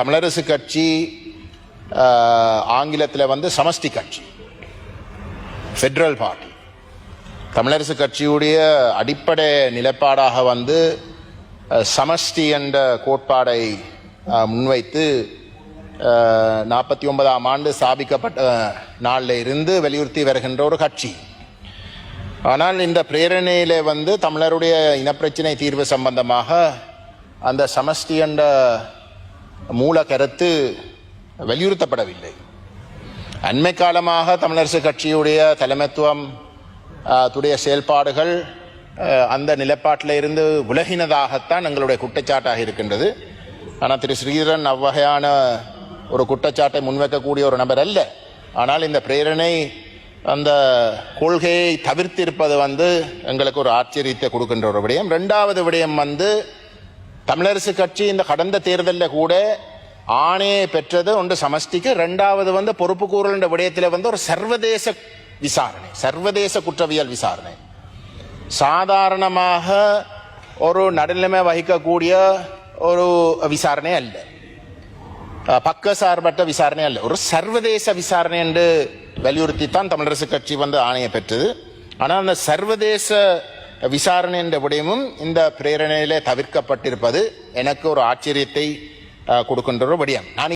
தமிழரசு கட்சி ஆங்கிலத்தில் வந்து சமஷ்டி கட்சி ஃபெட்ரல் பார்ட்டி தமிழரசு கட்சியுடைய அடிப்படை நிலைப்பாடாக வந்து சமஷ்டி என்ற கோட்பாடை முன்வைத்து நாற்பத்தி ஒன்பதாம் ஆண்டு ஸ்தாபிக்கப்பட்ட நாளில் இருந்து வலியுறுத்தி வருகின்ற ஒரு கட்சி. ஆனால் இந்த பிரேரணையில் வந்து தமிழருடைய இனப்பிரச்சினை தீர்வு சம்பந்தமாக அந்த சமஷ்டி என்ற மூல கருத்து வலியுறுத்தப்படவில்லை. அண்மை காலமாக தமிழரசு கட்சியுடைய தலைமைத்துவம் துடைய செயல்பாடுகள் அந்த நிலைப்பாட்டில் இருந்து விலகினதாகத்தான் எங்களுடைய குற்றச்சாட்டாக இருக்கின்றது. ஆனால் திரு ஸ்ரீதரன் அவ்வகையான ஒரு குற்றச்சாட்டை முன்வைக்கக்கூடிய ஒரு நபர் அல்ல. ஆனால் இந்த பிரேரணை அந்த கொள்கையை தவிர்த்திருப்பது வந்து எங்களுக்கு ஒரு ஆச்சரியத்தை கொடுக்கின்ற ஒரு விடயம். ரெண்டாவது விடயம் வந்து தமிழரசு கட்சி இந்த கடந்த தேர்தலில் கூட ஆணையை பெற்றது ஒன்று சமஷ்டிக்கு ரெண்டாவது வந்து பொறுப்பு கூறல் என்ற விடயத்தில் வந்து ஒரு சர்வதேச விசாரணை சர்வதேச குற்றவியல் விசாரணை. சாதாரணமாக ஒரு நடுநிலைமை வகிக்கக்கூடிய ஒரு விசாரணை அல்ல. பக்க சார்பற்ற விசாரணை அல்ல. ஒரு சர்வதேச விசாரணை என்று வலியுறுத்தி தான் தமிழரசு கட்சி வந்து ஆணையை பெற்றது. ஆனால் அந்த சர்வதேச விசாரணை என்ற விடயமும் இந்த பிரேரணையிலே தவிர்க்கப்பட்டிருப்பது எனக்கு ஒரு ஆச்சரியத்தை கொடுக்கின்ற ஒரு விடயம். நான்